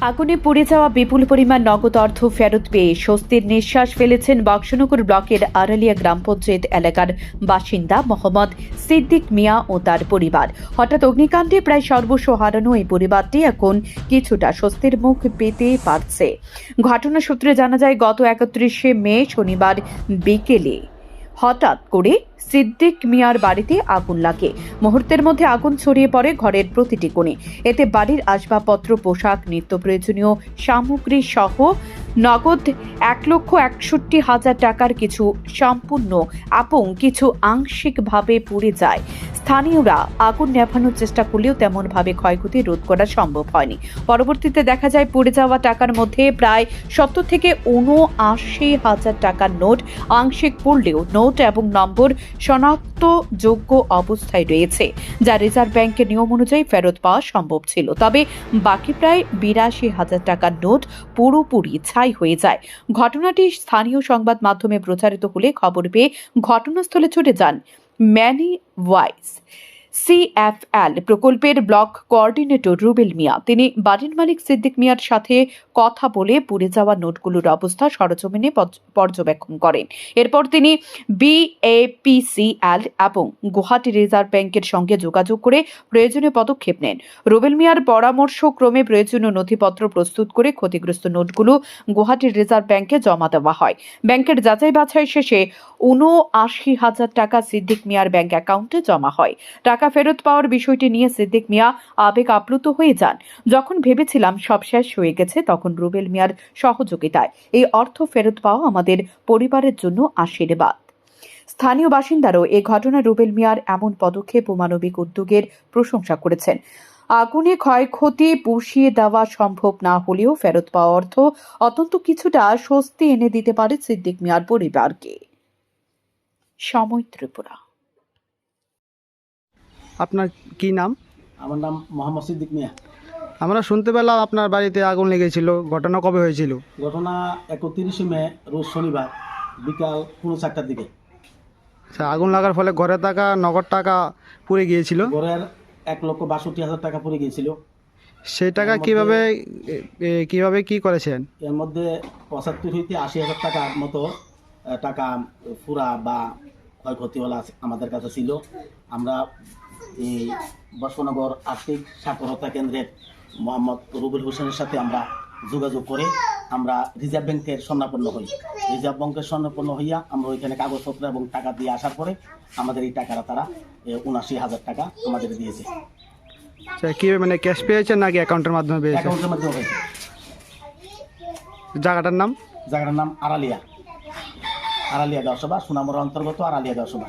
আগুনে পুড়ে যাওয়া বিপুল পরিমাণ নগদ অর্থ ফেরত পেয়ে স্বস্তির নিঃশ্বাস ফেলেছেন বক্সনগর ব্লকের আড়ালিয়া গ্রাম পঞ্চায়েত এলাকার বাসিন্দা মোহাম্মদ সিদ্দিক মিয়া ও তার পরিবার। হঠাৎ অগ্নিকাণ্ডে প্রায় সর্বস্ব হারানো এই পরিবারটি এখন কিছুটা স্বস্তির মুখ পেতে পারছে। ঘটনা সূত্রে জানা যায়, গত একত্রিশে মে শনিবার বিকেলে হঠাৎ করে সিদ্দিক মিয়ার বাড়িতে আগুন লাগে। মুহূর্তের মধ্যে আগুন ছড়িয়ে পড়ে ঘরের প্রতিটি কোণে। এতে বাড়ির আসবাবপত্র, পোশাক, নিত্য প্রয়োজনীয় সামগ্রী সহ নগদ এক লক্ষ একষট্টি হাজার টাকার কিছু সম্পূর্ণ এবং কিছু আংশিকভাবে পুড়ে যায়। স্থানীয়রা আগুন নেভানোর চেষ্টা করলেও তেমনভাবে ক্ষয়ক্ষতি রোধ করা সম্ভব হয়নি। পরবর্তীতে দেখা যায়, পুড়ে যাওয়া টাকার মধ্যে প্রায় সত্তর থেকে উনআশি হাজার টাকার নোট আংশিক পড়লেও নোট এবং নম্বর শনাক্তযোগ্য অবস্থায় রয়েছে, যা রিজার্ভ ব্যাংকের নিয়ম অনুযায়ী ফেরত পাওয়া সম্ভব ছিল। তবে বাকি প্রায় বিরাশি হাজার টাকার নোট পুরোপুরি ছাই হয়ে যায়। ঘটনাটি স্থানীয় সংবাদ মাধ্যমে প্রচারিত হলে খবর পেয়ে ঘটনাস্থলে ছুটে যান ম্যানি ওয়াইস। সিএফএল প্রকল্পের ব্লক কোঅর্ডিনেটর রুবেল মিয়া। তিনি বাড়ির মালিক সিদ্দিক মিয়ার সাথে কথা বলে পুড়ে যাওয়া নোটগুলোর অবস্থা সরজমিনে পর্যবেক্ষণ করেন। এরপর তিনি বিএপিসিএল এবং গুয়াহাটি রিজার্ভ ব্যাংকের সঙ্গে যোগাযোগ করে প্রয়োজনীয় পদক্ষেপ নেন। রুবেল মিয়ার পরামর্শ ক্রমে প্রয়োজনীয় নথিপত্র প্রস্তুত করে ক্ষতিগ্রস্ত নোটগুলো গুয়াহাটি রিজার্ভ ব্যাংকে জমা দেওয়া হয়। ব্যাংকের যাচাই বাছাই শেষে উনআশি হাজার টাকা সিদ্দিক মিয়ার ব্যাংক অ্যাকাউন্টে জমা হয়। টাকা ফেরত পাওয়ার বিষয়টি নিয়ে সিদ্দিক মিয়া আবেগ আপ্লুত হয়ে যান। যখন ভেবেছিলাম সব শেষ হয়ে গেছে, তখন রুবেল মিয়ার সহযোগিতায় এই অর্থ ফেরত পাওয়া আমাদের পরিবারের জন্য আশীর্বাদ। স্থানীয় বাসিন্দারাও এ ঘটনা রুবেল মিয়ার এমন পদক্ষেপ ও মানবিক উদ্যোগের প্রশংসা করেছেন। আগুনে ক্ষয়ক্ষতি পুষিয়ে দেওয়া সম্ভব না হলেও ফেরত পাওয়া অর্থ অত্যন্ত কিছুটা স্বস্তি এনে দিতে পারে সিদ্দিক মিয়ার পরিবারকে। সময় ত্রিপুরা। আপনার কি নাম? আমার নাম মোহাম্মদ সিদ্দিক মিয়া। আমরা শুনতে পেলাম আপনার বাড়িতে আগুন লেগেছিল। ঘটনা কবে হয়েছিল? ঘটনা একত্রিশে মে রোজ শনিবার বিকাল পৌনে চারটার দিকে। আচ্ছা, আগুন লাগার ফলে ঘরে টাকা নগদ টাকা পুড়ে গিয়েছিল? ঘরের এক লক্ষ বাষট্টি হাজার টাকা পড়ে গিয়েছিল। সেই টাকা কীভাবে এ, এ, কীভাবে কি করেছেন? এর মধ্যে পঁচাত্তর হইতে আশি হাজার টাকার মতো আহ, টাকা পুরা বা ক্ষয়ক্ষতি হলা আমাদের কাছে ছিল। আমরা এই বর্ষনগর আর্থিক সাক্ষরতা কেন্দ্রের মোহাম্মদ রুবুল হোসেনের সাথে আমরা যোগাযোগ করে আমরা রিজার্ভ ব্যাংকের স্বর্ণাপন্ন হই। রিজার্ভ ব্যাংকের স্বর্ণাপন্ন হইয়া আমরা ওইখানে কাগজপত্র এবং টাকা দিয়ে আসার পরে আমাদের এই টাকাটা তারা উনাশি হাজার টাকা আমাদের দিয়েছে। আচ্ছা, কীভাবে মানে ক্যাশ পেয়েছেন নাকি অ্যাকাউন্টের মাধ্যমে অ্যাকাউন্টের মাধ্যমে জায়গাটার নাম? জায়গাটার নাম আড়ালিয়া। আড়ালিয়া গাঁওসভা সুনামুরা অন্তর্গত আড়ালিয়া গাঁওসভা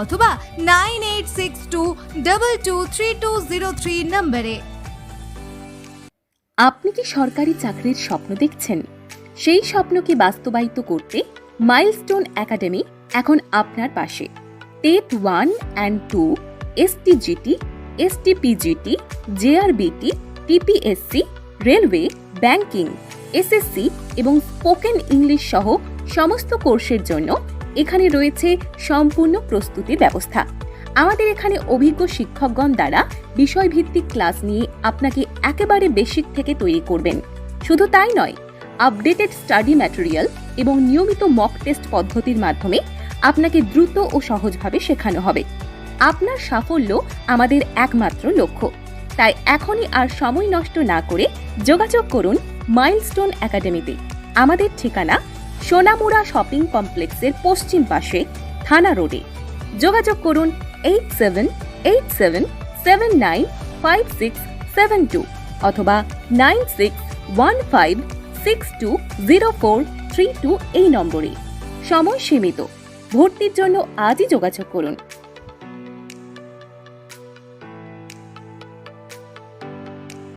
অথবা nine eight six two double two three two zero three নম্বরে। আপনি কি সরকারি চাকরির স্বপ্ন দেখছেন? সেই স্বপ্নকে বাস্তবায়িত করতে মাইলস্টোন একাডেমি এখন আপনার পাশে। TET one and two STGT STPGT JRBT TPSC railway banking SSC এবং স্পোকেন ইংলিশ সহ সমস্ত কোর্সের জন্য এখানে রয়েছে সম্পূর্ণ প্রস্তুতি ব্যবস্থা। আমাদের এখানে অভিজ্ঞ শিক্ষকগণ দ্বারা বিষয়ভিত্তিক ক্লাস নিয়ে আপনাকে একেবারে বেসিক থেকে তৈরি করবেন। শুধু তাই নয়, আপডেটেড স্টাডি ম্যাটেরিয়াল এবং নিয়মিত মক টেস্ট পদ্ধতির মাধ্যমে আপনাকে দ্রুত ও সহজভাবে শেখানো হবে। আপনার সাফল্য আমাদের একমাত্র লক্ষ্য। তাই এখনই আর সময় নষ্ট না করে যোগাযোগ করুন মাইলস্টোন একাডেমিতে। আমাদের ঠিকানা সোনামুড়া শপিং কমপ্লেক্সের পশ্চিম পাশে থানা রোডে। যোগাযোগ করুন eight seven eight seven seven nine five six seven two অথবা nine six one five six two zero four three two এই নম্বরে। সময় সীমিত। ভর্তির জন্য আজই যোগাযোগ করুন।